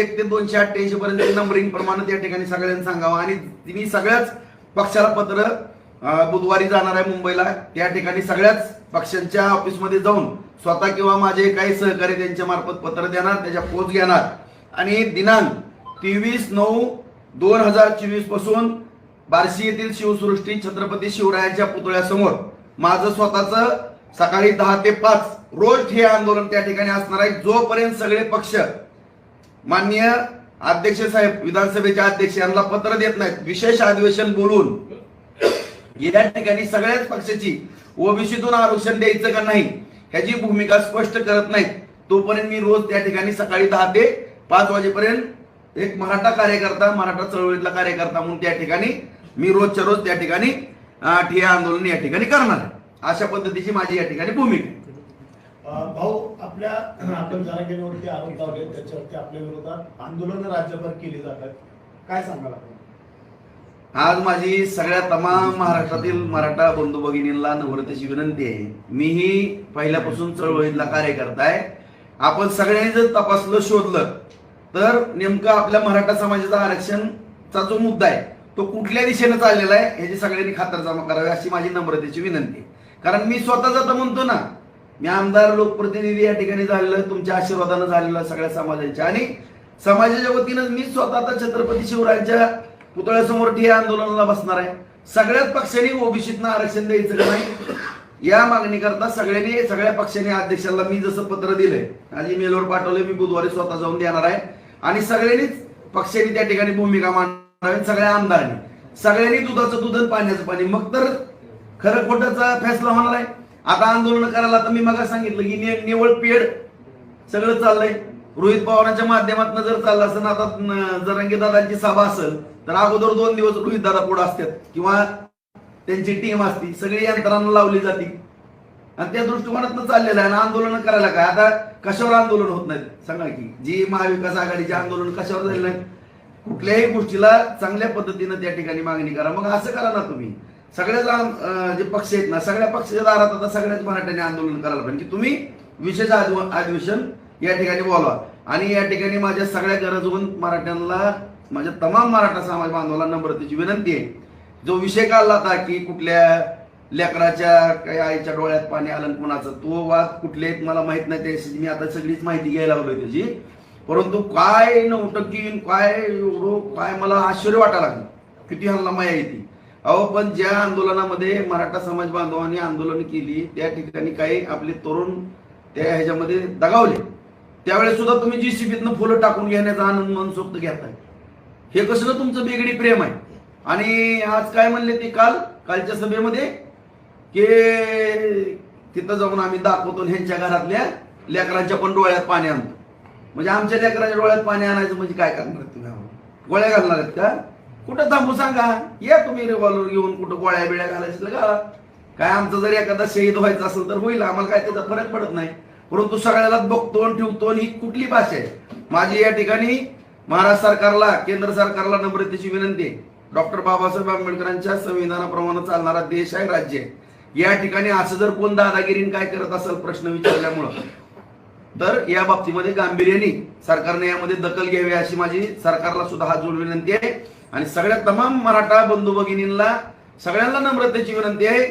एक ते दोनशे अठ्ठ्याऐंशी पर्यंत नंबरिंग प्रमाणे त्या ठिकाणी सगळ्यांना सांगावं. आणि मी सगळ्याच पक्षाला पत्र बुधवारी जाणार आहे मुंबईला. त्या ठिकाणी सगळ्याच पक्षांच्या ऑफिसमध्ये जाऊन स्वतः किंवा माझे काही सहकारी त्यांच्या मार्फत पत्र देणार त्याच्या पोच घेणार. आणि दिनांक तेवीस नऊ दोन हजार चोवीसपासून बार्शी येथील शिवसृष्टी छत्रपती शिवरायांच्या पुतळ्यासमोर माझं स्वतःच सकाळी दहा ते पाच रोज हे आंदोलन त्या ठिकाणी असणार आहे. जोपर्यंत सगळे पक्ष माननीय अध्यक्ष साहेब विधानसभेचे अध्यक्ष यांना पत्र देत नाहीत. विशेष अधिवेशन बोलून. या ठिकाणी सगळ्याच पक्षाची ओबीसीतून आरक्षण द्यायचं का नाही ह्याची भूमिका स्पष्ट करत नाहीत. तोपर्यंत मी रोज त्या ठिकाणी सकाळी दहा ते पाच वाजेपर्यंत एक मराठा कार्यकर्ता मराठा चळवळीतला कार्यकर्ता म्हणून त्या ठिकाणी मी रोजच्या रोज त्या ठिकाणी अं, आंदोलन या ठिकाणी करणार अशा पद्धतीची माझी या ठिकाणी भूमिका भाऊ आपल्या आपण जरांगेवरती आरोप लावले त्याच्यावरती आपल्या विरोधात आंदोलन राज्यभर केली जातात. काय सांगाल आपण? आज माझी सगळ्या तमाम महाराष्ट्रातील मराठा बंधू भगिनींना नम्रतेची विनंती आहे. मीही पहिल्यापासून चळवळीतला कार्यकर्ता आहे. आपण सगळ्यांनी जर तपासलं शोधलं तर नेमकं आपल्या मराठा समाजाचा आरक्षणचा जो मुद्दा आहे तो कुठल्या दिशेनं चाललेला आहे ह्याची सगळ्यांनी खातरजमा करावी अशी माझी नम्रतेची विनंती कारण मी स्वतः जाता म्हणतो ना मी आमदार लोकप्रतिनिधी या ठिकाणी झालेलं तुमच्या आशीर्वादानं झालेलं सगळ्या समाजाच्या. आणि समाजाच्या वतीनं मी स्वतः आता छत्रपती शिवरायांच्या पुतळ्यासमोर ठिय्या आंदोलनाला बसणार आहे. सगळ्याच पक्षांनी ओबीसीतनं आरक्षण द्यायचं का नाही या मागणीकरता सगळ्यांनी सगळ्या पक्षांनी अध्यक्षांना मी जसं पत्र दिलंय आज मेलवर पाठवलंय मी बुधवारी स्वतः जाऊन देणार आहे. आणि सगळ्यांनीच पक्षांनी त्या ठिकाणी भूमिका मांडावी सगळ्या आमदारांनी. सगळ्यांनी दुधाचं दूध आणि पाण्याचं पाणी. मग तर खरं खोटाचा फैसला होणार आहे. आता आंदोलन करायला तर मी मग सांगितलं की निवळ पेड सगळं चाललंय. रोहित पवारांच्या माध्यमातून जर चाललं असेल आता जरंगी दादांची सभा असेल तर अगोदर दोन दिवस रोहित दादा पुढे असतात किंवा त्यांची टीम असती सगळी यंत्रणा लावली जाते. आणि त्या दृष्टिकोनातनं चाललेलं आहे आणि आंदोलन करायला काय? आता कशावर आंदोलन होत नाही? सांगा की जी महाविकास आघाडीचे आंदोलन कशावर झाले नाही? कुठल्याही गोष्टीला चांगल्या पद्धतीनं त्या ठिकाणी मागणी करा. मग असं करा ना तुम्ही. सगळ्याच जे पक्ष आहेत ना सगळ्या पक्षाच्या दारात आता सगळ्याच मराठ्यांनी आंदोलन करायला पाहिजे. की तुम्ही विशेष अधिवेशन या ठिकाणी बोलवा. आणि या ठिकाणी माझ्या सगळ्या गरजवून मराठ्यांना माझ्या तमाम मराठा समाज बांधवाला नम्रतेची विनंती आहे. जो विषय काढला होता की कुठल्या लेकराच्या काही आईच्या डोळ्यात पाणी आलं कुणाचं तो वाद कुठले आहेत मला माहीत नाही त्याची मी आता सगळीच माहिती घ्यायला लागलोय त्याची. परंतु काय नौटकीन काय एवढं काय मला आश्चर्य वाटायला लागलं. किती हल्ला माया येते. अहो पण ज्या आंदोलनामध्ये मराठा समाज बांधवांनी आंदोलन केली त्या ठिकाणी काही आपले तरुण त्या ह्याच्यामध्ये दगावले. त्यावेळेस सुद्धा तुम्ही जी शिबीतनं फुलं टाकून घेण्याचा आनंद मनसोक्त घेताय. हे कसलं तुमचं बेगडी प्रेम आहे? आणि आज काय म्हणले ते काल कालच्या सभेमध्ये? की तिथं जाऊन आम्ही दाखवतो ह्यांच्या घरातल्या लेकरांच्या पण डोळ्यात पाणी आणतो. म्हणजे आमच्या लेकरांच्या डोळ्यात पाणी आणायचं म्हणजे काय करणार आहेत तुम्ही गोळ्या घालणार आहेत का? कुठं थांबू सांगा? या तुम्ही रिव्हॉल्वर घेऊन कुठं गोळ्या बिळ्या घालायचं का काय आमचं जर एखादा शहीद व्हायचं असेल तर होईल आम्हाला काय त्याचा फरक पडत नाही. परंतु सगळ्याला बघतो आणि ठेवतो आणि ही कुठली भाषा आहे? माझी या ठिकाणी महाराष्ट्र सरकारला केंद्र सरकारला नम्रतेची विनंती आहे. डॉक्टर बाबासाहेब आंबेडकरांच्या संविधानाप्रमाणे चालणारा देश आहे राज्य आहे. या ठिकाणी असं जर कोण दादागिरीने काय करत असेल प्रश्न विचारल्यामुळं तर या बाबतीमध्ये गांभीर्याने सरकारने यामध्ये दखल घ्यावी अशी माझी सरकारला सुद्धा हात जोड विनंती आहे. आणि सगळ्या तमाम मराठा बंधू भगिनींना सगळ्यांना नम्रतेची विनंती आहे.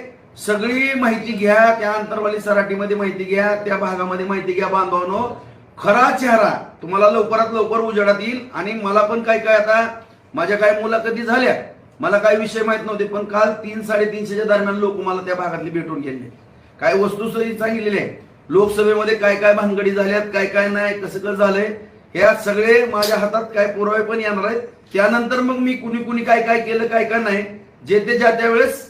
सगळी माहिती घ्या त्या अंतरवाली सराटीमध्ये माहिती घ्या त्या भागामध्ये माहिती घ्या बांधवांनो. खरा चेहरा तुम्हाला लवकरात लवकर उजेडात येईल आणि मला पण काय काय आता माझ्या काय मुलाखती झाल्या मला काय विषय माहीत नव्हते पण काल तीन साडेतीनशेच्या दरम्यान लोक मला त्या भागातले भेटून गेले. काय वस्तू सांगितलेली आहे लोकसभेमध्ये काय काय भानगडी झाल्यात काय काय नाही कसं कसं झालंय ह्या सगळे माझ्या हातात काय पुरावे पण येणार आहेत. त्यानंतर मग मी कुणी कुणी काय काय केलं काय काय नाही जे ते ज्या त्या वेळेस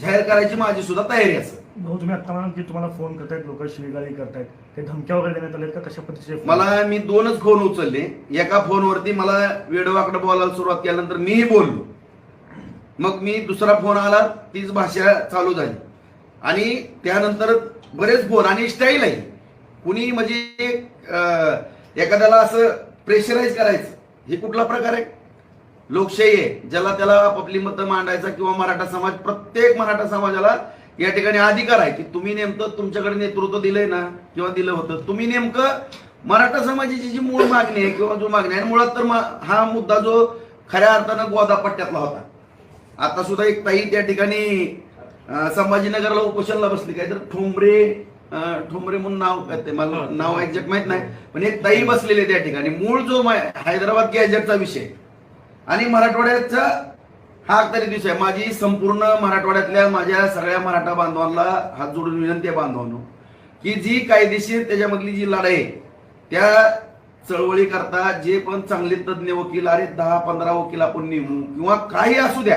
जाहीर करायची माझी सुद्धा तयारी असेल भाऊ तुम्ही आता म्हणाल की तुम्हाला फोन करतायत लोक शिवीगाळी करतायत. ते धमक्या वगैरे देण्यात आल्या का? कशा पद्धतीचे? मला मी दोनच फोन उचलले. एका फोनवरती मला वेडवाकडं बोलायला सुरुवात केल्यानंतर मीही बोललो. मग मी दुसरा फोन आला तीच भाषा चालू झाली. आणि त्यानंतर बरेच फोन आणि स्टाईल आहे. कुणी म्हणजे अं, एखाद्याला असं प्रेशराईज करायचं. हे कुठला प्रकार आहे? लोकशाही आहे. ज्याला त्याला आपापली मतं मांडायचा किंवा मराठा समाज प्रत्येक मराठा समाजाला या ठिकाणी अधिकार आहे की तुम्ही नेमकं तुमच्याकडे नेतृत्व दिलंय ना किंवा दिलं होतं. तुम्ही नेमकं मराठा समाजाची जी मूळ मागणी आहे किंवा जो मागणी आहे मुळात तर हा मुद्दा जो खऱ्या अर्थानं गोदा पट्ट्यातला होता. आता सुद्धा एक ताई त्या ठिकाणी संभाजीनगरला उपोषणला बसली. काय तर ठोंबरे ठोंबरे म्हणून नाव काय ते? मला नाव एक्झॅक्ट माहीत नाही पण एक ताई बसलेली त्या ठिकाणी. मूळ जो हैदराबाद गॅजेटचा विषय. आणि मराठवाड्याचा हा तरी दिवस आहे. माझी संपूर्ण मराठवाड्यातल्या माझ्या सगळ्या मराठा बांधवांना हात जोडून विनंती आहे बांधवांनो की जी कायदेशीर त्याच्यामधली जी लढाई त्या चळवळी करता जे पण चांगले तज्ज्ञ वकील अरे दहा पंधरा वकील आपण नेमू किंवा काही असू द्या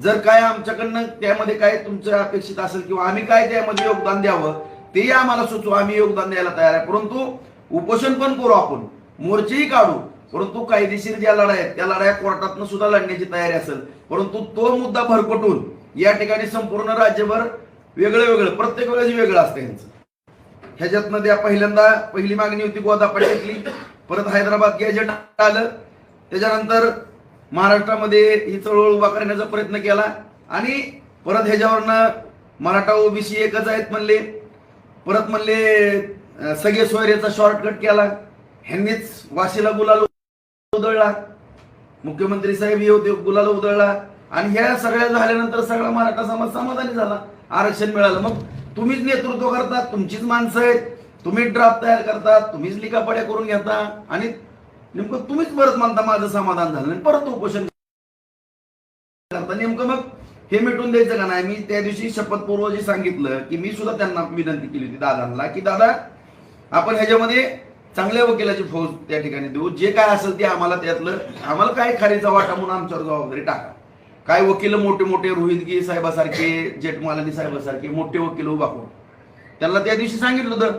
जर काय आमच्याकडनं त्यामध्ये काय तुमचं अपेक्षित असेल किंवा आम्ही काय त्यामध्ये योगदान द्यावं तेही आम्हाला सुचवा आम्ही योगदान द्यायला तयार आहे. परंतु उपोषण पण करू आपण. मोर्चेही काढू. परंतु कायदेशीर ज्या लढाई आहेत त्या लढाया कोर्टातनं सुद्धा लढण्याची तयारी असेल. परंतु तो मुद्दा भरकटून या ठिकाणी संपूर्ण राज्यभर वेगळं वेगळं प्रत्येक वेळेस वेगळं असतं यांचं ह्याच्यातनं त्या पहिल्यांदा पहिली मागणी होती गोदा पट्ट्यातली परत हैदराबाद गॅजेट आलं. त्याच्यानंतर महाराष्ट्रामध्ये ही चळवळ उभा करण्याचा प्रयत्न केला. आणि परत ह्याच्यावरनं मराठा ओबीसी एकच आहेत म्हणले. परत म्हणले सगळे सोयरेचा शॉर्टकट केला. ह्यांनीच वाशीला गुलाल उधळला. मुख्यमंत्री साहेब हे होते गुलाल उधळला. आणि ह्या सगळ्या झाल्यानंतर सगळा मराठा समाज समाधानी झाला. आरक्षण मिळालं. मग तुम्हीच नेतृत्व करता तुमचीच माणसं आहेत. तुम्हीच ड्राफ्ट तयार करता तुम्हीच लिखापड्या करून घेता. आणि नेमकं तुम्हीच परत मानता माझं समाधान झालं आणि परत उपोषण करता. नेमकं मग हे मिटून द्यायचं का नाही? मी त्या दिवशी शपथपूर्व जे सांगितलं की मी सुद्धा त्यांना विनंती केली होती दादांना की दादा आपण ह्याच्यामध्ये चांगल्या वकिलाची फौज त्या ठिकाणी देऊ. जे काय असेल ते आम्हाला त्यातलं आम्हाला काय खारीचा वाटा म्हणून आमच्यावर जबाबदारी टाका. काय वकील मोठे मोठे रोहितगी साहेबासारखे जेठमालानी साहेबासारखे मोठे वकील उभा करू. त्यांना त्या दिवशी सांगितलं होतं.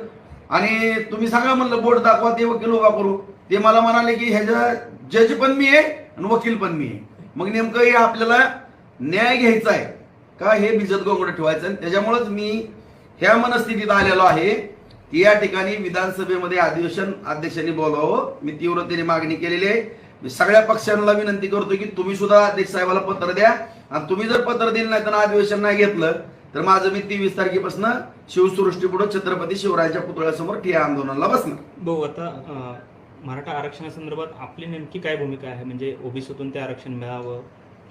आणि तुम्ही सांगा म्हणलं बोर्ड दाखवा ते वकील उभा करू. ते मला म्हणाले की ह्याच्या जज पण मी आहे आणि वकील पण मी आहे. मग नेमकं हे आपल्याला न्याय घ्यायचा आहे का हे भिजत गोंगड ठेवायचं? आणि त्याच्यामुळेच मी ह्या मनस्थितीत आलेलो आहे की या ठिकाणी विधानसभेमध्ये अधिवेशन अध्यक्षांनी बोलावं. मी तीव्रतेने मागणी केलेली आहे. मी सगळ्या पक्षांना विनंती करतो की तुम्ही सुद्धा अध्यक्ष साहेबाला पत्र द्या. आणि तुम्ही जर पत्र दिलं नाही तर अधिवेशन नाही घेतलं तर माझं मी तेवीस तारखेपासून शिवसृष्टी पुढे छत्रपती शिवरायांच्या पुतळ्यासमोर ठिया आंदोलनाला बसणार. भाऊ आता मराठा आरक्षणासंदर्भात आपली नेमकी काय भूमिका आहे? म्हणजे ओबीसीतून ते आरक्षण मिळावं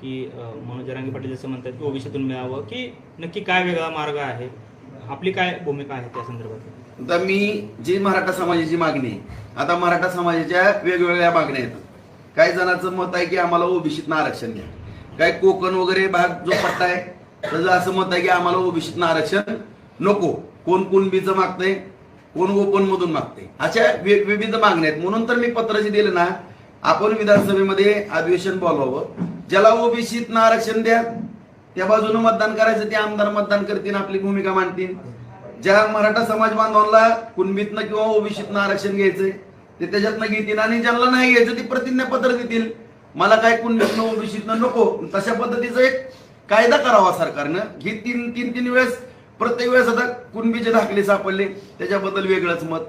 की मनोज रांगे पाटील जसं म्हणतात की ओबीसीतून मिळावं की नक्की काय वेगळा मार्ग आहे? आपली काय भूमिका आहे त्या संदर्भात? आता मी जी मराठा समाजाची मागणी आहे आता मराठा समाजाच्या वेगवेगळ्या मागण्या आहेत. काही जणांचं मत आहे की आम्हाला ओबीसीतनं आरक्षण द्या काय कोकण वगैरे भाग जो पट्टा आहे त्याचं असं मत आहे की आम्हाला ओबीसीतनं आरक्षण नको. कोण कोण कुणबीचं मागतंय कोण ओपन मधून मागते अशा विविध मागण्या आहेत. म्हणून तर मी पत्र जे दिलं ना आपण विधानसभेमध्ये अधिवेशन बोलवावं ज्याला ओबीसीतनं आरक्षण द्या त्या बाजूने मतदान करायचं ते आमदार मतदान करतील आपली भूमिका मांडतील. ज्या मराठा समाज बांधवांना कुणबीतनं किंवा ओबीसीतनं आरक्षण घ्यायचंय ते त्याच्यातनं घेतील आणि ज्यांना नाही घ्यायचं ते प्रतिज्ञापत्र देतील. मला काय कुणबीतनं ओबीसीतनं नको. तशा पद्धतीचा एक कायदा करावा सरकारनं. ही तीन तीन तीन वेळेस प्रत्येक वेळेस आता कुणबीचे दाखले सापडले त्याच्याबद्दल वेगळंच मत.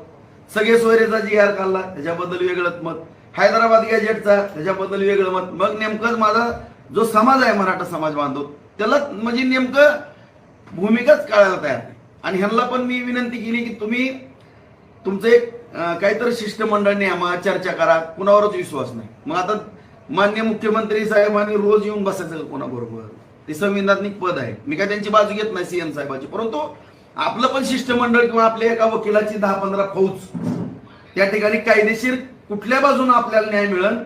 सगळे सोयरेचा जी आर काढला त्याच्याबद्दल वेगळंच मत. हैदराबाद गॅजेटचा त्याच्याबद्दल वेगळं मत. मग नेमकंच माझा जो समाज आहे मराठा समाज बांधव त्याला म्हणजे नेमकं भूमिकाच कळायला तयार नाही. आणि ह्यांना पण मी विनंती केली की तुम्ही तुमचं एक काहीतरी शिष्टमंडळ नेमा चर्चा करा कुणावरच विश्वास नाही. मग आता मान्य मुख्यमंत्री साहेबांनी रोज येऊन बसायचं कोणाबरोबर? ते संविधानिक पद आहे. मी काय त्यांची बाजू घेत नाही सीएम साहेबाची. परंतु आपलं पण शिष्टमंडळ किंवा आपल्या एका वकिलाची दहा पंधरा फौज त्या ठिकाणी कायदेशीर कुठल्या बाजूने आपल्याला न्याय मिळेल?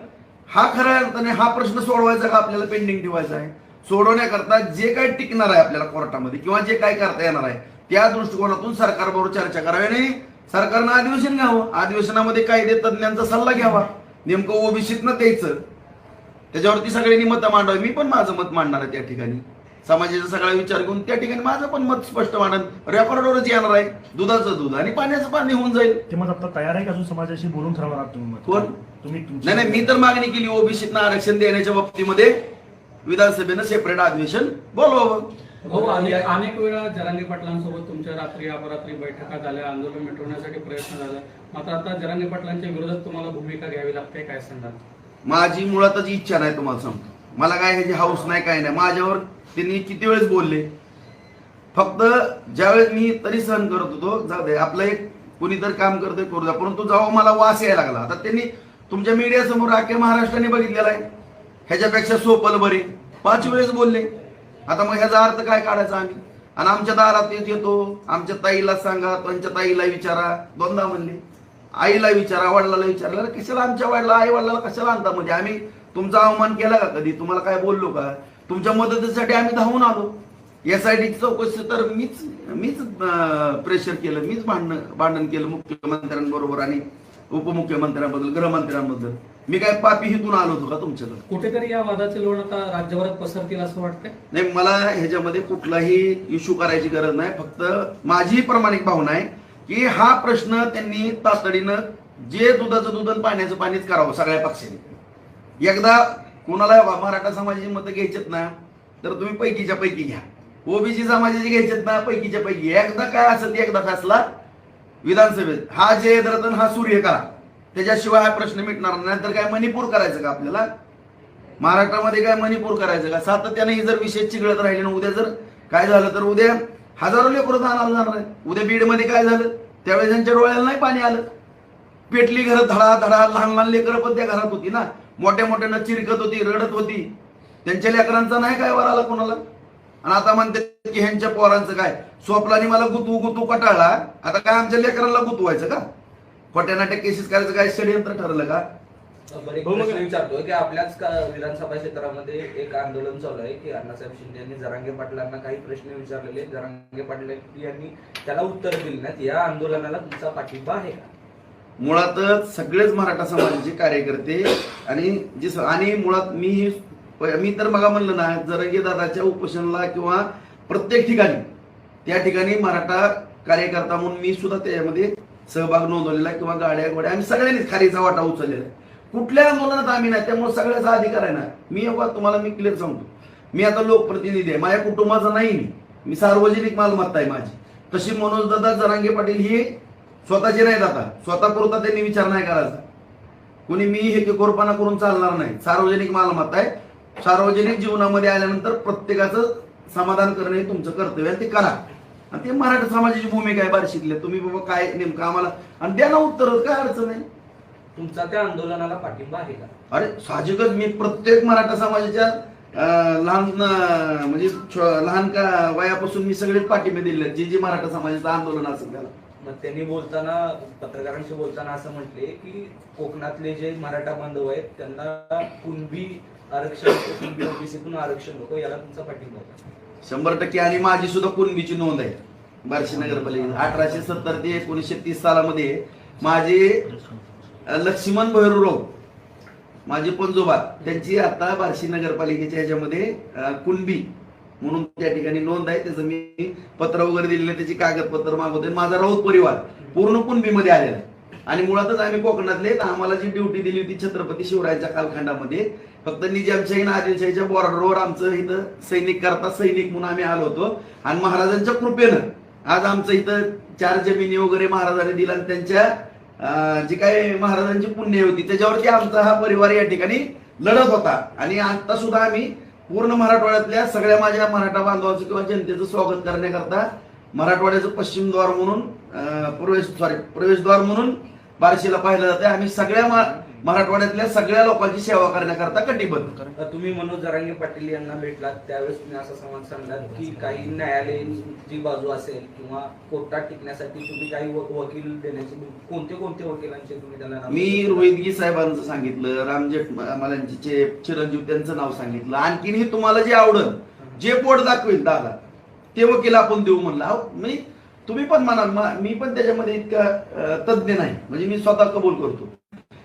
हा खऱ्या अर्थाने हा प्रश्न सोडवायचा का आपल्याला पेंडिंग ठेवायचा आहे? सोडवण्याकरता जे काही टिकणार आहे आपल्याला कोर्टामध्ये किंवा जे काय करता येणार आहे त्या दृष्टिकोनातून सरकारबरोबर चर्चा करावी आणि सरकारनं अधिवेशन घ्यावं. अधिवेशनामध्ये कायदे तज्ज्ञांचा सल्ला घ्यावा. नेमकं ओबीसीतनं द्यायचं. त्याच्यावरती सगळ्यांनी मतं मांडावी. मी पण माझं मत मांडणार आहे त्या ठिकाणी. समाजाचा सगळा विचार घेऊन त्या ठिकाणी माझं पण मत स्पष्ट मांडन. रेकॉर्डवरच येणार आहे. दुधाचं दूध आणि पाण्याचं पाणी होऊन जाईल. ते मग आता तयार आहे का अजून समाजाशी बोलून ठरवणार आहात तुम्ही मत? कोण? तुम्ही तुमची- नाही नाही मी तर मागणी केली ओबीसीतनं आरक्षण देण्याच्या बाबतीमध्ये. विधानसभेनं सेपरेट अधिवेशन बोलवावं हो अनेक अनेक वेळा जरांगे पाटलांसोबत तुमच्या रात्री अपरात्री बैठका झाल्या आंदोलन मिटवण्यासाठी प्रयत्न झाला. मात्र आता जरांगे पाटलांच्या विरोधात तुम्हाला भूमिका घ्यावी लागते काय सांगाल? माझी मुळातच इच्छा नाही तुम्हाला सांगतो. मला काय ह्याची हाऊस नाही काय नाही. माझ्यावर त्यांनी किती वेळेस बोलले? फक्त ज्यावेळेस मी तरी सहन करत होतो जाऊ दे आपलं एक कोणीतरी काम करतोय करू द्या. परंतु जेव्हा मला वास यायला लागला आता त्यांनी तुमच्या मीडिया समोर अख्ख्या महाराष्ट्राने बघितलेला आहे. ह्याच्यापेक्षा सोपल बरे. पाच वेळेस बोलले. आता मग ह्याचा अर्थ काय काढायचा आम्ही? आणि आमच्या दारात येतो आमच्या ताईला सांगा त्यांच्या ताईला विचारा. दोनदा म्हणले. आईला विचारा वडिलाला विचारला कशाला आमच्या वडिला आई वडिलाला कशाला आणता? म्हणजे आम्ही तुमचा अवमान केला का कधी? तुम्हाला काय बोललो का? तुमच्या मदतीसाठी आम्ही धावून आलो. यासाठी चौकशी तर मीच मीच प्रेशर केलं मीच भांडण भांडण केलं मुख्यमंत्र्यांबरोबर आणि उपमुख्यमंत्र्यांबद्दल गृहमंत्र्यांबद्दल. मी काय पापी हितून आलो होतो का तुमच्याकडे? कुठेतरी या वादाचे लोण आता राज्यभरात पसरतील असं वाटतंय? नाही मला ह्याच्यामध्ये कुठलाही इश्यू करायची गरज नाही. फक्त माझी प्रामाणिक भावना आहे की हा प्रश्न त्यांनी तातडीनं जे दुधाचं दूध आणि पाण्याचं पाणीच करावं सगळ्या पक्षाने. एकदा कोणाला मराठा समाजाची मतं घ्यायचेत ना तर तुम्ही पैकीच्या पैकी घ्या. ओबीसी समाजाची घ्यायचेत ना पैकीच्या पैकी. एकदा काय असेल ते एकदा फॅसला विधानसभेत. हा जय हा सूर्य करा त्याच्याशिवाय हा प्रश्न मिटणार नाही. तर काय मणिपूर करायचं का आपल्याला? महाराष्ट्रामध्ये काय मणिपूर करायचं का? सातत्याने ही जर विषय चिघळत राहिले ना उद्या जर काय झालं तर उद्या हजारो लेकरं जाणार जाणार आहे उद्या बीडमध्ये काय झालं? त्यावेळेस त्यांच्या डोळ्याला नाही पाणी आलं. पेटली घरं धडा धडा लहान लहान लेकरं पण त्या घरात होती ना. मोठ्या मोठ्यानं चिरकत होती रडत होती. त्यांच्या लेकरांचा नाही काय वर आला कोणाला? आणि आता म्हणते की ह्यांच्या पोरांचं काय? स्वप्नाने मला गुतू गुतू कटाळला. आता काय आमच्या लेकरांना गुतवायचं का? खोट्या नाट्य केसेस करायचं काय? षडयंत्र ठरलं का? विचारतोय की आपल्याच विधानसभा क्षेत्रामध्ये एक आंदोलन चालू आहे की अण्णासाहेब शिंदे यांनी जरांगे पाटलांना काही प्रश्न विचारलेले. जरांगे पाटील यांनी त्याला उत्तर दिली नाहीत. या आंदोलनाला तुमचा पाठिंबा आहे का? मुळातच सगळेच मराठा समाजाचे कार्यकर्ते आणि जे आणि मुळात मी मी तर बघा म्हणलं ना जरंगीदादाच्या उपोषणाला किंवा प्रत्येक ठिकाणी त्या ठिकाणी मराठा कार्यकर्ता म्हणून मी सुद्धा त्याच्यामध्ये सहभाग नोंदवलेला किंवा गाड्या गोड्या आम्ही सगळ्यांनीच खारीचा वाटा उचललेला आहे. कुठल्या आंदोलनात आम्ही नाही त्यामुळे सगळ्याचा अधिकार आहे ना. मी अबा तुम्हाला मी क्लिअर सांगतो. मी आता लोकप्रतिनिधी आहे माझ्या कुटुंबाचा नाही मी. मी सार्वजनिक मालमत्ता आहे माझी. तशी मनोज दादा जरांगे पाटील ही स्वतःची नाही आता. स्वतःपुरता त्यांनी विचार नाही करायचा. कोणी मी हे कोरपाना करून चालणार नाही. सार्वजनिक मालमत्ता आहे. सार्वजनिक जीवनामध्ये आल्यानंतर प्रत्येकाचं समाधान करणे हे तुमचं कर्तव्य आहे. ते करा. आणि ते मराठा समाजाची भूमिका आहे बार्शीतल्या. तुम्ही बाबा काय नेमकं आम्हाला आणि द्या ना उत्तर काय अडचण आहे? तुमचा त्या आंदोलनाला पाठिंबा आहे का? अरे साहजिकच मी प्रत्येक मराठा समाजाच्या लहान म्हणजे लहान का वयापासून मी सगळेच पाठिंबे दिले. जे जे मराठा समाजाचं आंदोलन असेल त्याला. मग त्यांनी बोलताना पत्रकारांशी बोलताना असं म्हटले की कोकणातले जे मराठा बांधव आहेत त्यांना कुणबी आरक्षण कुणबी ओबीसीतून आरक्षण नको याला तुमचा पाठिंबा होता शंभर टक्के आणि माझी सुद्धा कुणबीची नोंद आहे. बार्शी नगरपालिके अठराशे सत्तर ते एकोणीसशे तीस सालामध्ये माझे लक्ष्मण भैरूराव माझे पंजोबा त्यांची आता बार्शी नगरपालिकेच्या ह्याच्यामध्ये कुणबी म्हणून त्या ठिकाणी नोंद आहे त्याचं मी पत्र वगैरे दिलेलं त्याची कागदपत्र मागवतोय. माझा राऊत परिवार पूर्ण कुणबीमध्ये आलेला आहे. आणि मुळातच आम्ही कोकणातले तर आम्हाला जी ड्युटी दिली होती छत्रपती शिवरायांच्या कालखंडामध्ये फक्त निजामशाही आणि आदिलशाहीच्या बॉर्डरवर आमचं इथं सैनिक करता सैनिक म्हणून आम्ही आलो होतो. आणि महाराजांच्या कृपेनं आज आमचं इथं चार जमिनी वगैरे महाराजांनी दिला आणि त्यांच्या जी काय महाराजांची पुण्य होती त्याच्यावरती आमचा हा परिवार या ठिकाणी लढत होता. आणि आता सुद्धा आम्ही पूर्ण मराठवाड्यातल्या सगळ्या माझ्या मराठा बांधवांचं किंवा जनतेचं स्वागत करण्याकरता मराठवाड्याचं पश्चिम द्वार म्हणून प्रवेश सॉरी प्रवेशद्वार म्हणून बार्शीला पाहिलं जाते आम्ही सगळ्या मा- मराठवाड्यातल्या सगळ्या लोकांची सेवा करण्याकरता कटिबद्ध. तुम्ही मनोज जरांगे पाटील यांना भेटलात त्यावेळेस तुम्ही असा संवाद सांगलात की काही न्यायालयीन जी बाजू असेल किंवा कोर्टात टिकण्यासाठी तुम्ही काही व- वकील देण्याचे कोणते कोणते वकिलांचे तुम्ही त्यांना नाव मी? रोहितगी साहेबांचं सांगितलं रामजेठ मलांचे चिरंजीव त्यांचं नाव सांगितलं. आणखीनही तुम्हाला जे आवडल जे पोट दाखवेल दादा ते वकील आपण देऊ म्हणलं. अहो, मी तुम्ही पण म्हणाल म- मी पण त्याच्यामध्ये इतका अं, तज्ज्ञ नाही. म्हणजे मी स्वतः कबूल करतो.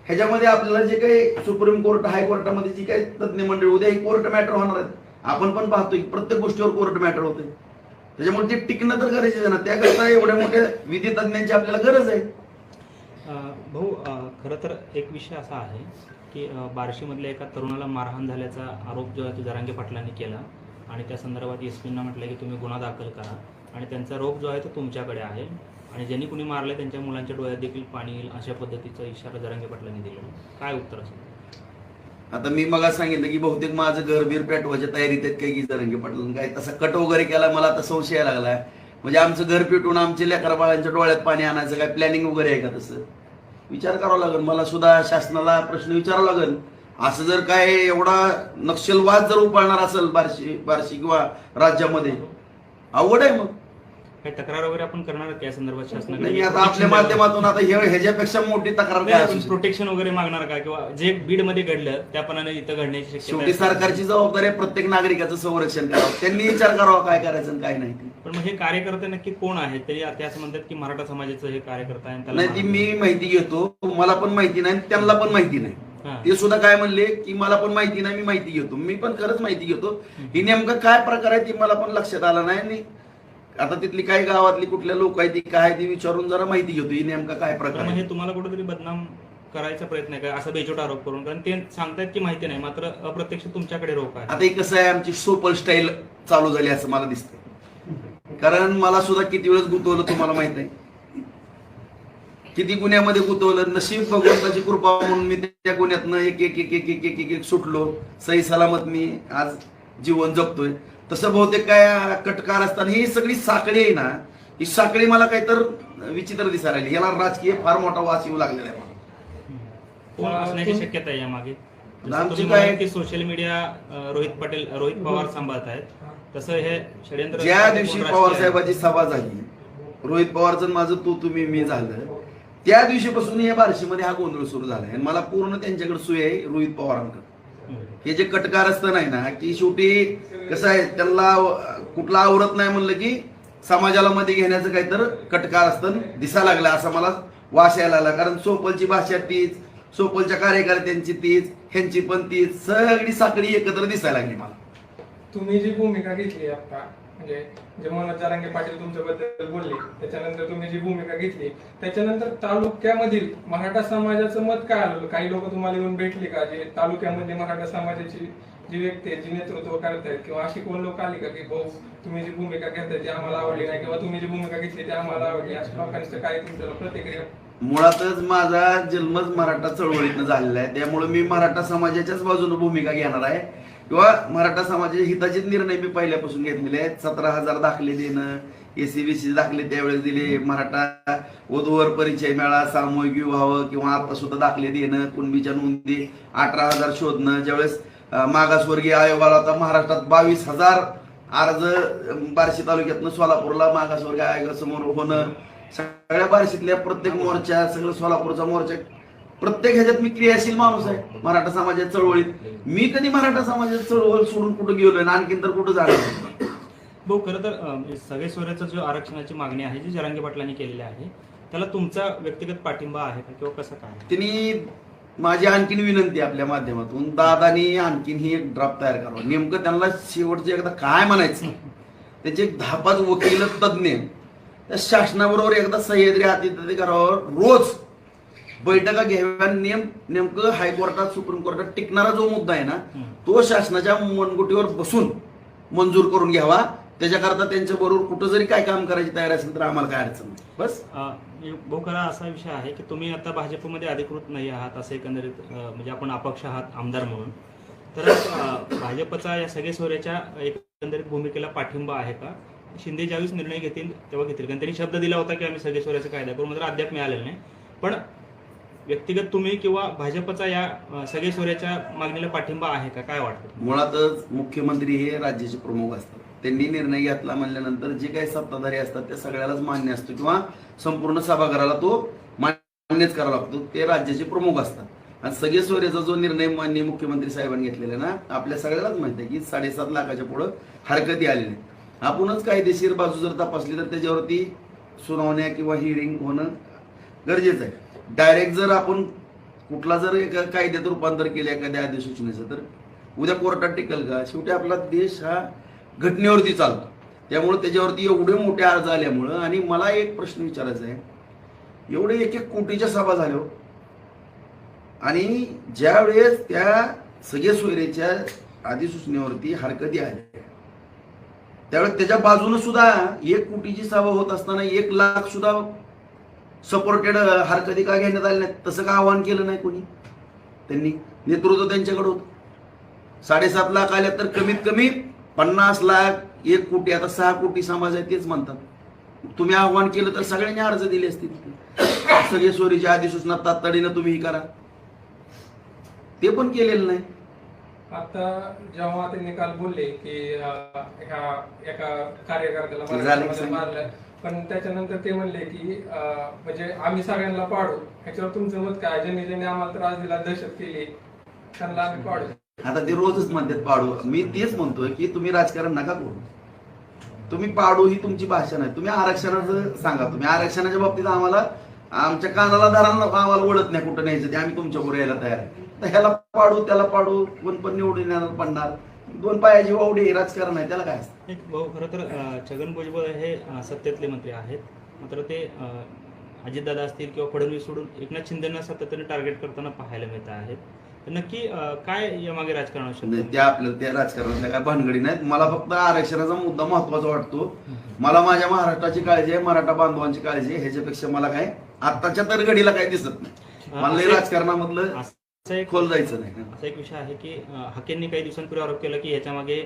ह्याच्यामध्ये आपल्याला जे काही सुप्रीम कोर्ट हायकोर्टामध्ये जी काही तज्ज्ञ मंडळी उद्या ही कोर्ट मॅटर होणार आहेत. आपण पण पाहतोय प्रत्येक गोष्टीवर कोर्ट मॅटर होते त्याच्यामुळे ते टिकणं तर गरजेचं आहे ना. त्याकरता एवढ्या मोठ्या विधी तज्ज्ञांची आपल्याला गरज आहे. भाऊ खर खरं तर एक विषय असा आहे की अं, बार्शीमधल्या एका तरुणाला मारहाण झाल्याचा आरोप जो आहे तो जरांगे पाटलांनी केला. आणि त्या संदर्भात एस पींना म्हटलं की तुम्ही गुन्हा दाखल करा. आणि त्यांचा रोग जो आहे तो तुमच्याकडे आहे. आणि ज्यांनी कुणी मारले त्यांच्या मुलांच्या डोळ्यात देखील पाणी येईल अशा पद्धतीचा इशारा जरांगे पाटलांनी दिला काय उत्तर असेल? आता मी मग सांगितलं की बहुतेक माझं घर बीर पेटवायच्या तयारीत आहेत काही जरंगे पाटलं काय तसा कट वगैरे केला मला आता संशय लागलाय. म्हणजे आमचं घर पेटून आमच्या लेकरा बाळांच्या डोळ्यात पाणी आणायचं काय प्लॅनिंग वगैरे आहे का तसं? विचार करावा लागेल. मला सुद्धा शासनाला प्रश्न विचारावा लागेल. असं जर काय एवढा नक्षलवाद जर उपाळणार असेल बार्शी बार्शी किंवा राज्यामध्ये अवघड आहे मग. काही तक्रार वगैरे आपण करणार आहोत या संदर्भात नाही आता आपल्या माध्यमातून आता हे ह्याच्यापेक्षा मोठी तक्रार काय असू शकते? प्रोटेक्शन वगैरे मागणार का किंवा जे बीडमध्ये घडलं त्याप्रमाणे इथं घडण्याची शक्यता शेवटी आहे. सरकारची जबाबदारी आहे प्रत्येक नागरिकाचं संरक्षण करावं त्यांनी विचार करावा काय करायचं आणि काय नाही ते. पण मग हे कार्यकर्ते नक्की कोण आहेत ते असं म्हणतात की मराठा समाजाचं हे कार्यकर्ता आहे आणि त्याला नाही ती मी माहिती घेतो मला पण माहिती नाही आणि त्यांना पण माहिती नाही हा. ते सुद्धा काय म्हणले की मला पण माहिती नाही मी माहिती घेतो मी पण खरंच माहिती घेतो ही नेमकं काय प्रकार आहे ती मला पण लक्षात आलं नाही आणि आता तिथली काही गावातली कुठल्या लोक आहेत ती काय ती विचारून जरा माहिती घेतो. ही नेमका काय प्रकार आहे? हे तुम्हाला कुठेतरी बदनाम करायचा प्रयत्न आहे का? असा बेचोट आरोप करून. कारण ते सांगतायत की माहिती नाही मात्र अप्रत्यक्ष तुमच्याकडे रोख आहे. आता हे कसं आहे आमची सोपल स्टाईल चालू झाली असं मला दिसतंय. कारण मला सुद्धा किती वेळेस गुंतवलं तुम्हाला माहीत आहे किती गुन्ह्यामध्ये गुंतवलं नशीब भगवंताची कृपा म्हणून मी त्या गुन्ह्यातनं एक एक एक एक एक एक एक एक सुटलो. सही सलामत मी आज जीवन जगतोय. तसं बहुतेक काय कटकार असताना ही सगळी साखळी आहे ना ही साखळी मला काहीतर विचित्र दिसायला लागली याला राजकीय फार मोठा वास येऊ लागलेला आहे मला. कोण असण्याची शक्यता आहे यामागे आमची तुम्ही काय- म्हणाल की सोशल मीडिया अं, रोहित पटेल रोहित पवार सांभाळत आहेत तसं हे षडयंत्र ज्या दिवशी कोण पवार राजकीय आहे? साहेबाची सभा झाली रोहित पवारचं आणि माझं तू तुम्ही मी झालं त्या दिवशीपासून या बार्शीमध्ये हा गोंधळ सुरू झाला आणि मला पूर्ण त्यांच्याकडे सुय आहे रोहित पवारांकडे. हे जे कटकार असतं नाही ना की शेवटी कसं आहे त्यांना कुठला आवडत नाही म्हणलं की समाजाला मध्ये घेण्याचं काहीतर कटकार असतं दिसा लागला असं मला वास यायला लागला. कारण सोपलची भाषा तीच सोपलच्या कार्यकर्त्यांची तीच ह्यांची पण तीच सगळी साखळी एकत्र दिसायला लागली मला. तुम्ही जी भूमिका घेतली आता म्हणजे जे मनोज जारांगे पाटील तुमच्याबद्दल बोलले त्याच्यानंतर तुम्ही जी भूमिका घेतली त्याच्यानंतर तालुक्यामधील मराठा समाजाचं मत काय आलं? काही लोक तुम्हाला येऊन भेटले का? जे तालुक्यामध्ये मराठा समाजाची जी व्यक्ती आहे जी नेतृत्व करतायत किंवा अशी कोण लोक आली का की भाऊ तुम्ही जी भूमिका घेताय ती आम्हाला आवडली नाही किंवा तुम्ही जी भूमिका घेतली ती आम्हाला आवडली अशा लोकांचं काय तुमच्याला प्रतिक्रिया? मुळातच माझा जन्मच मराठा चळवळीतनं झालेला आहे. त्यामुळे मी मराठा समाजाच्याच बाजूने भूमिका घेणार आहे. किंवा मराठा समाजाच्या हिताचे निर्णय मी पहिल्यापासून घेतलेले आहेत. सतरा हजार दाखले देणं एसीबीसी दाखले त्यावेळेस दिले मराठा वधूवर परिचय मेळा सामूहिक विवाह किंवा आता सुद्धा दाखले देणं कुणबीच्या नोंदी अठरा हजार शोधणं. ज्यावेळेस मागासवर्गीय आयोगाला आता महाराष्ट्रात बावीस हजार अर्ज बार्शी तालुक्यातनं सोलापूरला मागासवर्गीय आयोगासमोर होणं. सगळ्या बार्शीतल्या प्रत्येक मोर्चा सगळं सोलापूरचा मोर्चा प्रत्येक ह्याच्यात मी क्रियाशील माणूस आहे. मराठा समाजाच्या चळवळीत. मी कधी मराठा समाजाची चळवळ सोडून कुठं गेलोय आणि आणखीन तर कुठं जाणार. भाऊ खरं तर सगळे सोयऱ्याचा जो आरक्षणाची मागणी आहे जी जरांगे पाटलांनी केलेली आहे त्याला तुमचा व्यक्तिगत पाठिंबा आहे का किंवा कसं काय? त्यांनी माझी आणखीन विनंती आपल्या माध्यमातून. दादानी आणखीन ही एक ड्राफ्ट तयार करावा. नेमकं त्यांना शेवटचे एकदा काय म्हणायचं? त्याचे एक दहा पाच वकील तज्ज्ञ त्या शासनाबरोबर एकदा सह्याद्री हाती करावर रोज. बैठका घ्याव्या नेम नेमकं हायकोर्टात सुप्रीम कोर्टात टिकणारा जो मुद्दा आहे ना तो शासनाच्या मनगुटीवर बसून मंजूर करून घ्यावा. त्याच्याकरता त्यांच्या बरोबर कुठं जरी काय काम करायची तयारी असेल तर आम्हाला काय अडचण नाही. बस? भाऊ खरा असा विषय आहे की तुम्ही आता भाजपमध्ये अधिकृत नाही आहात असं एकंदरीत म्हणजे आपण अपक्ष आहात आमदार म्हणून. तर भाजपचा या सगळे सोऱ्याच्या एकंदरीत भूमिकेला पाठिंबा आहे का? शिंदे ज्यावेळेस निर्णय घेतील तेव्हा घेतील. कारण त्यांनी शब्द दिला होता की आम्ही सगळे सोऱ्याचा कायदा करू मात्र अद्याप मिळालेला नाही. पण व्यक्तिगत तुम्ही किंवा भाजपचा या सगळे सोयऱ्याच्या मागणीला पाठिंबा आहे का? काय वाटतं मुळातच मुख्यमंत्री हे राज्याचे प्रमुख असतात. त्यांनी निर्णय घेतला म्हणल्यानंतर जे काही सत्ताधारी असतात त्या सगळ्यालाच मान्य असतो किंवा संपूर्ण सभागृहाला तो मान्यच करावा लागतो. ते राज्याचे प्रमुख असतात. आणि सगळे सोयऱ्याचा जो निर्णय माननीय मुख्यमंत्री साहेबांनी घेतलेला आहे ना आपल्या सगळ्यालाच माहिती आहे की साडेसात लाखाच्या पुढं हरकती आलेली आहेत. आपणच कायदेशीर बाजू जर तपासली तर त्याच्यावरती सुनावण्या किंवा हिअरिंग होणं गरजेचं आहे. डायरेक्ट जर आपण कुठला जर एका कायद्यात रूपांतर केलं एखाद्या अधिसूचनेचं तर उद्या कोर्टात टिकल का? शेवटी आपला देश हा घटनेवरती चालतो. त्यामुळे त्याच्यावरती एवढे मोठे अर्ज आल्यामुळं आणि मला एक प्रश्न विचारायचा आहे. एवढे एक एक कोटीच्या सभा झाल्या हो. आणि ज्या वेळेस त्या सगळे सोयरेच्या अधिसूचनेवरती हरकती आल्या त्यावेळेस त्याच्या बाजूने सुद्धा एक कोटीची सभा होत असताना एक लाख सुद्धा सपोर्टेड हरकती का घेण्यात आल्या नाहीत? तसं का आवाहन केलं नाही कोणी? त्यांनी नेतृत्व त्यांच्याकडे होतं. साडेसात लाख आल्या तर कमीत कमी पन्नास लाख एक कोटी आता सहा कोटी समाज आहे तेच म्हणतात. तुम्ही आव्हान केलं तर सगळ्यांनी अर्ज दिले असतील. सगळे सोरीच्या अधिसूचना तातडीनं तुम्ही हे करा. ते पण केलेलं नाही. आता जेव्हा ते निकाल बोलले की ह्या एका कार्यकर्त्याला. मारलं पण त्याच्यानंतर ते म्हणले की म्हणजे आम्ही सगळ्यांना पाडू. ह्याच्यावर तुमचं मत काय? ज्यांनी ज्यांनी आम्हाला त्रास दिला दहशत केली त्यांना आम्ही पाडू. आता ते रोजच म्हणतात पाडू. मी तेच म्हणतोय की तुम्ही राजकारण नका करू. तुम्ही पाडू ही तुमची भाषा नाही. तुम्ही आरक्षणाचं सांगा. तुम्ही आरक्षणाच्या बाबतीत आम्हाला आमच्या कानाला नको, आम्हाला ओढत नाही कुठं न्यायचं. ते आम्ही तुमच्या बरोबर यायला तयार आहे. तर ह्याला पाडू त्याला पाडू कोण पण निवडून येणार पडणार. दोन पायाची वावडी आहे, राजकारण आहे त्याला काय? एक भाऊ खरं तर छगन भुजबळ हे सत्तेतले मंत्री आहेत. मात्र ते अजितदादा असतील किंवा फडणवीस सोडून एकनाथ शिंदेना सातत्याने टार्गेट करताना पाहायला मिळत आहेत. तर नक्की काय यामागे राजकारण असू? त्या आपल्याला त्या राजकारणातल्या काय भानगडी नाहीत. मला फक्त आरक्षणाचा मुद्दा महत्त्वाचा वाटतो. मला माझ्या महाराष्ट्राची काळजी आहे मराठा बांधवांची काळजी आहे. ह्याच्यापेक्षा मला काय आत्ताच्या तर घडीला काही दिसत नाही. मला राजकारणामधलं एक खोल जायचं नाही असा एक विषय आहे की हाकेंनी काही दिवसांपूर्वी आरोप केला की याच्या मागे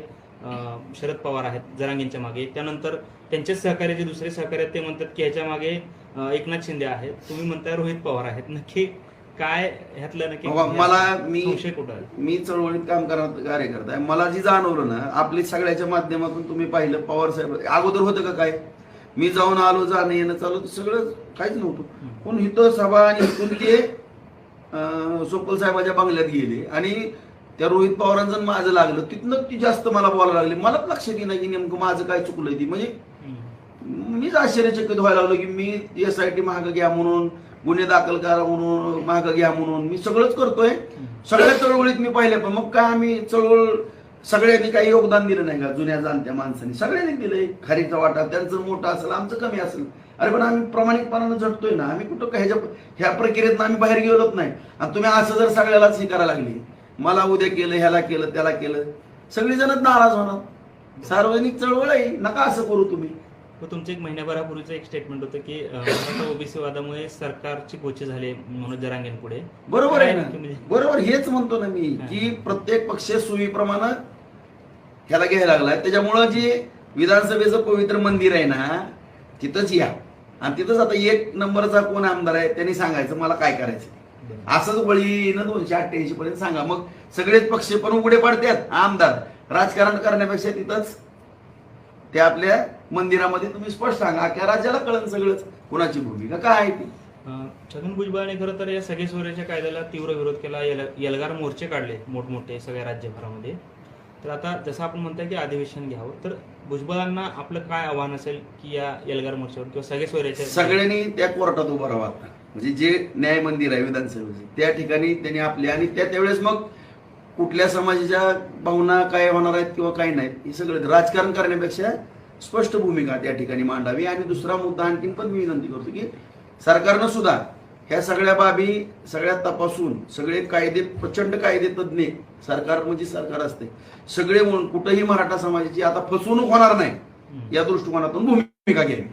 शरद पवार आहेत जरांगेंच्या मागे. त्यानंतर त्यांचेच सहकारी जे दुसरे सहकारी आहेत ते म्हणतात की ह्याच्या मागे एकनाथ शिंदे आहेत. तुम्ही म्हणताय रोहित पवार आहेत. नक्की काय ह्यातलं नक्की मला मी- कुठं मी चळवळीत काम करणार कार्यकर्ता आहे. मला जी जाणवलं ना आपली सगळ्याच्या माध्यमातून तुम्ही पाहिलं पवार साहेब अगोदर होतं का काय? मी जाऊन आलो जाणं येणं चालू सगळं काहीच नव्हतं. पण इथं सभा आणि इथून ते अं, सोपल साहेबाच्या बंगल्यात गेले. आणि त्या रोहित पवारांचं माझं लागलं. तिथनं ती जास्त मला बोलायला लागले. मलाच लक्षात येईना की नेमकं माझं काय चुकलंय ती. म्हणजे मीच आश्चर्यचकित व्हायला लागलो की मी एस आय टी महाग घ्या म्हणून गुन्हे दाखल करा म्हणून महाग घ्या म्हणून. मी सगळंच करतोय. सगळ्या चळवळीत मी पाहिले पण मग काय आम्ही चळवळ सगळ्यांनी काही योगदान दिलं नाही का? जुन्या जाणत्या माणसांनी. सगळ्यांनी दिलंय. खारीचा वाटा त्यांचं मोठं असेल आमचं कमी असेल. अरे पण आम्ही प्रामाणिकपणानं झटतोय ना. आम्ही कुठं काय ह्याच्या ह्या प्रक्रियेत आम्ही बाहेर गेलोच नाही. आणि तुम्ही असं जर सगळ्यालाच हे करायला लागली. मला उद्या केलं ह्याला केलं त्याला केलं. सगळी जणच नाराज होणार. सार्वजनिक चळवळ आहे. नका असं करू तुम्ही. तुमचं एक महिन्याभरापूर्वीचं एक स्टेटमेंट होतं की ओबीसी वादामुळे सरकारची गोचे झाले मनोज जरांगेंपुढे बरोबर आहे ना. म्हणजे? बरोबर हेच म्हणतो ना मी की प्रत्येक पक्ष सुविप्रमाणे ह्याला घ्यायला लागलाय. त्याच्यामुळं जे विधानसभेचं पवित्र मंदिर आहे ना तिथंच या. आणि तिथंच आता एक नंबरचा कोण आमदार आहे त्यांनी सांगायचं मला काय करायचं? असंच बळी ना दोनशे अठ्ठ्याऐंशी पर्यंत सांगा. मग सगळेच पक्ष पण उघडे पडतात. आमदार राजकारण करण्यापेक्षा तिथंच ते आपल्या मंदिरामध्ये तुम्ही स्पष्ट सांगा. अख्ख्या राज्याला कळन सगळंच. कुणाची भूमिका काय आहे ती? छगन भुजबळांनी खरं तर या सगळे सोयऱ्याच्या कायद्याला तीव्र विरोध केला. यल- यलगार मोर्चे काढले मोठमोठे सगळ्या राज्यभरामध्ये. तर आता जसं आपण म्हणताय की अधिवेशन घ्यावं तर भुजबळांना आपलं काय आव्हान असेल की या एल्गार मोर्चावर किंवा सगळे सोयऱ्याच्या सगळ्यांनी त्या कोर्टात उभं राहावं आता. म्हणजे जे न्याय मंदिर आहे विधानसभेचे त्या ठिकाणी त्यांनी आपले आणि त्या त्यावेळेस मग कुठल्या समाजाच्या भावना काय होणार आहेत किंवा काय नाहीत हे सगळं राजकारण करण्यापेक्षा स्पष्ट भूमिका त्या ठिकाणी मांडावी. आणि दुसरा मुद्दा आणखीन पण मी विनंती करतो की सरकारनं सुद्धा ह्या सगळ्या बाबी सगळ्या तपासून सगळे कायदे प्रचंड कायदे तज्ज्ञ सरकार म्हणजे सरकार असते. सगळे म्हणून कुठेही मराठा समाजाची आता फसवणूक होणार नाही या दृष्टिकोनातून भूमिका घ्यावी.